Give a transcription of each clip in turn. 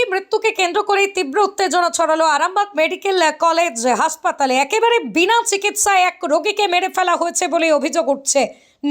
রোগী মৃত্যুকে কেন্দ্র করে তীব্র উত্তেজনা ছড়ালো আরামবাগ মেডিকেল কলেজ হাসপাতালে। একেবারে বিনা চিকিৎসায় এক রোগীকে মেরে ফেলা হয়েছে বলে অভিযোগ উঠছে।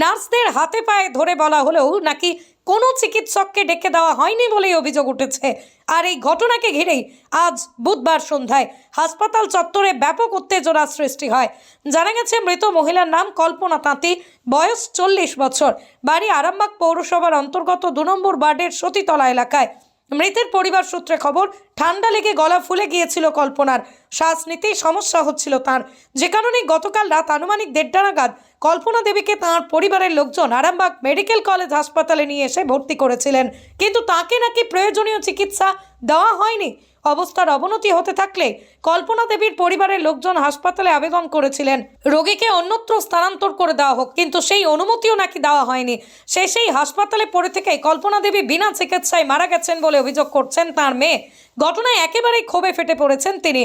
নার্সদের হাতে পায়ে ধরে বলা হলেও নাকি কোনো চিকিৎসককে ডেকে দেওয়া হয়নি বলেই অভিযোগ উঠেছে। আর এই ঘটনাকে ঘিরেই আজ বুধবার সন্ধ্যায় হাসপাতাল চত্বরে ব্যাপক উত্তেজনার সৃষ্টি হয়। জানা গেছে, মৃত মহিলার নাম কল্পনা তাঁতি, বয়স চল্লিশ বছর। বাড়ি আরামবাগ পৌরসভার অন্তর্গত দু নম্বর ওয়ার্ডের সতীতলা এলাকায়। মৃতের পরিবার সূত্রে খবর, ঠান্ডা লেগে গলা ফুলে গিয়েছিল কল্পনার। শ্বাস নিতেই সমস্যা হচ্ছিল তার। যে কারণে গতকাল রাত আনুমানিক দেড়টা নাগাদ কল্পনা দেবীকে তাঁর পরিবারের লোকজন আরামবাগ মেডিকেল কলেজ হাসপাতালে নিয়ে এসে ভর্তি করেছিলেন। কিন্তু তাকে নাকি প্রয়োজনীয় চিকিৎসা দেওয়া হয়নি। অবস্থার অবনতি হতে থাকলে কল্পনা দেবীর পরিবারের লোকজন হাসপাতালে আবেদন করেছিলেন। রোগীকে অন্যত্র স্থানান্তর করে দেওয়া হোক, কিন্তু সেই অনুমতিও নাকি দেওয়া হয়নি। শেষেই হাসপাতালে পড়ে থেকে কল্পনা দেবী বিনা চিকিৎসায় মারা গেছেন বলে অভিযোগ করছেন তার মেয়ে। ঘটনায় একেবারেই ক্ষোভে ফেটে পড়েছেন তিনি।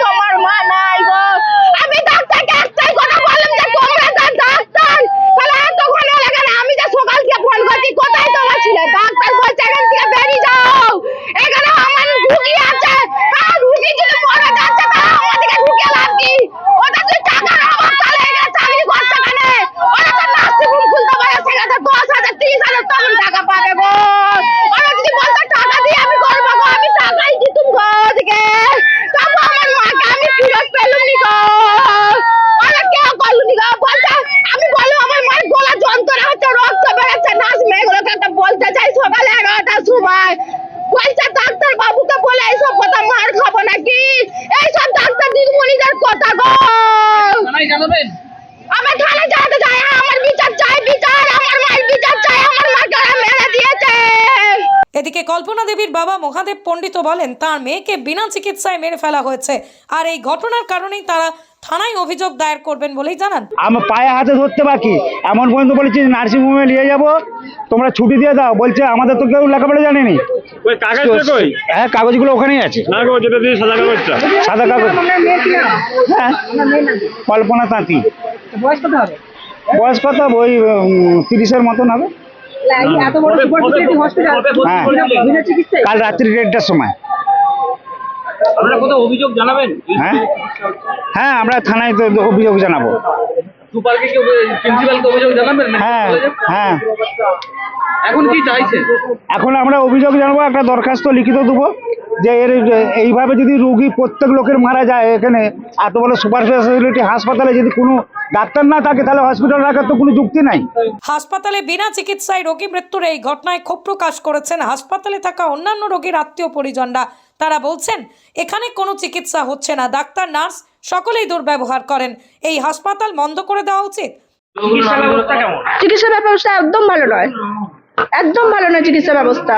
তোমার মা নাই গো আমি ডাক্তারকে একটাই কথা বললাম যে তোমরা তো ডাক্তার তাহলে এতক্ষণ লাগে না আমি যে সকাল থেকে ফোন করছি কোথায় তোমার ছিলে ডাক্তার বলছে এখান থেকে বেরিয়ে যাও এখানে আমার রুগী আছে আর রুগী যদি মরে যাচ্ছে তা আমাদেরকে ঢুকে লাভ কি ওটা তুই টাকার অভাব তাহলে এখানে চাকরি করছে কেন ওরা তো নার্সিংহোম খুলতে পারে সেখানে দশ হাজার তিরিশ হাজার তখন টাকা পাবে গো ওরা যদি বলতো টাকা দিয়ে আমি করব গো আমি টাকাই দিতুম গো ওদিকে তবু আমার মাকে আমি ফিরত পেলুম নি গো ওরা কেউ করলু নি গো বলছে আমি বললাম আমার মায়ের গলা যন্ত্রণা হচ্ছে রক্ত বেরোচ্ছে নার্স মেয়েগুলোকে একটা বলতে চাই সকালে সময় বলছে ডাক্তার বাবুকে বলে এইসব কথা মার খাব নাকি? এইসব ডাক্তার দিদিমণিদের কথা গো। আমার থানায় কল্পনা দেবীর বাবা মহাদেব পণ্ডিত বলেন তার মেয়েকে বিনা চিকিৎসায় মেরে ফেলা হয়েছে। আর এই ঘটনার কারণেই তারা থানায় অভিযোগ দায়ের করবেন বলেই জানান। আমার পায়ে হাতে ধরতে বাকি। এমন পর্যন্ত বলেছি নার্সিংহোমে নিয়ে যাব। তোমরা ছুটি দিয়ে দাও। বলছে আমাদের তো কেউ লেখাপড়া জানেনি। ওই হ্যাঁ কাগজগুলো ওখানেই আছে। না গো যেটা দিয়ে সাদা কাগজ। হ্যাঁ কল্পনা তাঁতি। বয়স কত ওই তিরিশের মতন হবে। কাল রাত্রি দেড়টার সময়। অভিযোগ জানাবেন? হ্যাঁ? হ্যাঁ আমরা থানায় তো অভিযোগ জানাব। হ্যাঁ হ্যাঁ। এখন এখন আমরা অভিযোগ জানাব একটা দরখাস্ত লিখিত দেবো যে এর এইভাবে যদি রুগী প্রত্যেক লোকের মারা যায় এখানে এত বড় সুপার স্পেশালিটি হাসপাতালে যদি কোনো ডাক্তার না থাকে তাহলে হসপিটাল রাখার তো কোনো যুক্তি নাই। হাসপাতালে বিনা চিকিৎসায় রোগী মৃত্যুর এই ঘটনায় ক্ষোভ প্রকাশ করেছেন হাসপাতালে থাকা অন্যান্য রোগীর আত্মীয় পরিজনরা। তারা বলছেন এখানে কোনো চিকিৎসা হচ্ছে না ডাক্তার নার্স সকলেই দুর্ব্যবহার করেন। এই হাসপাতাল বন্ধ করে দেওয়া উচিত। চিকিৎসা ব্যবস্থা চিকিৎসা ব্যবস্থা একদম ভালো নয়। একদম ভালো নয় চিকিৎসা ব্যবস্থা।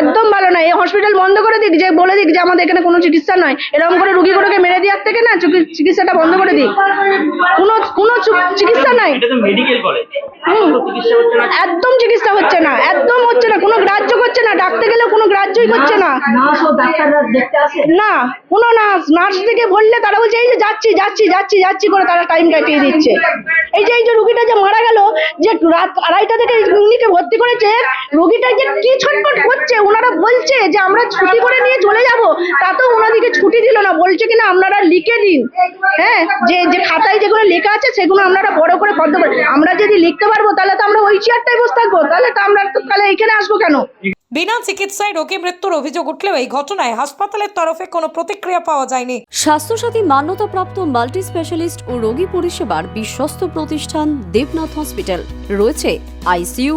একদম ভালো নয়। এই হসপিটাল বন্ধ করে দিক যে বলে দিক যে আমাদের এখানে কোনো চিকিৎসা নয়। এরকম করে রুগীগুলোকে মেরে দেওয়ার থেকে না চিকিৎসাটা বন্ধ করে দিক। কোনো কোনো চিকিৎসা নাই। এটা তো মেডিকেল কলেজ হুম। চিকিৎসা হচ্ছে না। একদম চিকিৎসা হচ্ছে না। একদম হচ্ছে না। কোনো গ্রাহ্য করছে না। ডাকতে গেলেও কোনো গ্রাহ্যই করছে না। না কোনো নার্স নার্স থেকে বললে তারা বলছে এই যে যাচ্ছি যাচ্ছি যাচ্ছি যাচ্ছি করে তারা টাইম কাটিয়ে দিচ্ছে। এই যে এই যে রুগীটা যে মারা গেল যে রাত আড়াইটা থেকে উনিকে ভর্তি করেছে রোগীটা যে কি ছটফট করছে ওনারা বলছে যে আমরা ছুটি করে নিয়ে চলে যাব তাতেও ওনাদিকে ছুটি দিল না বলছে কিনা আপনারা লিখে দিন। হ্যাঁ যে যে খাতায় যেগুলো লেখা আছে সেগুলো আপনারা বড় করে পদ্ম করে আমরা যদি লিখতে পারব তাহলে তো আমরা ওই চেয়ারটাই বসে থাকব তাহলে তো আমরা তো তাহলে এখানে আসব কেন? বিনা চিকিৎসায় রোগী মৃত্যুর অভিযোগ উঠলেও এই ঘটনায় হাসপাতালের তরফে কোনো প্রতিক্রিয়া পাওয়া যায়নি। স্বাস্থ্যসাথী মান্যতাপ্রাপ্ত মাল্টি স্পেশালিস্ট ও রোগী পরিষেবার বিশ্বস্ত প্রতিষ্ঠান দেবনাথ হসপিটাল। রয়েছে ICU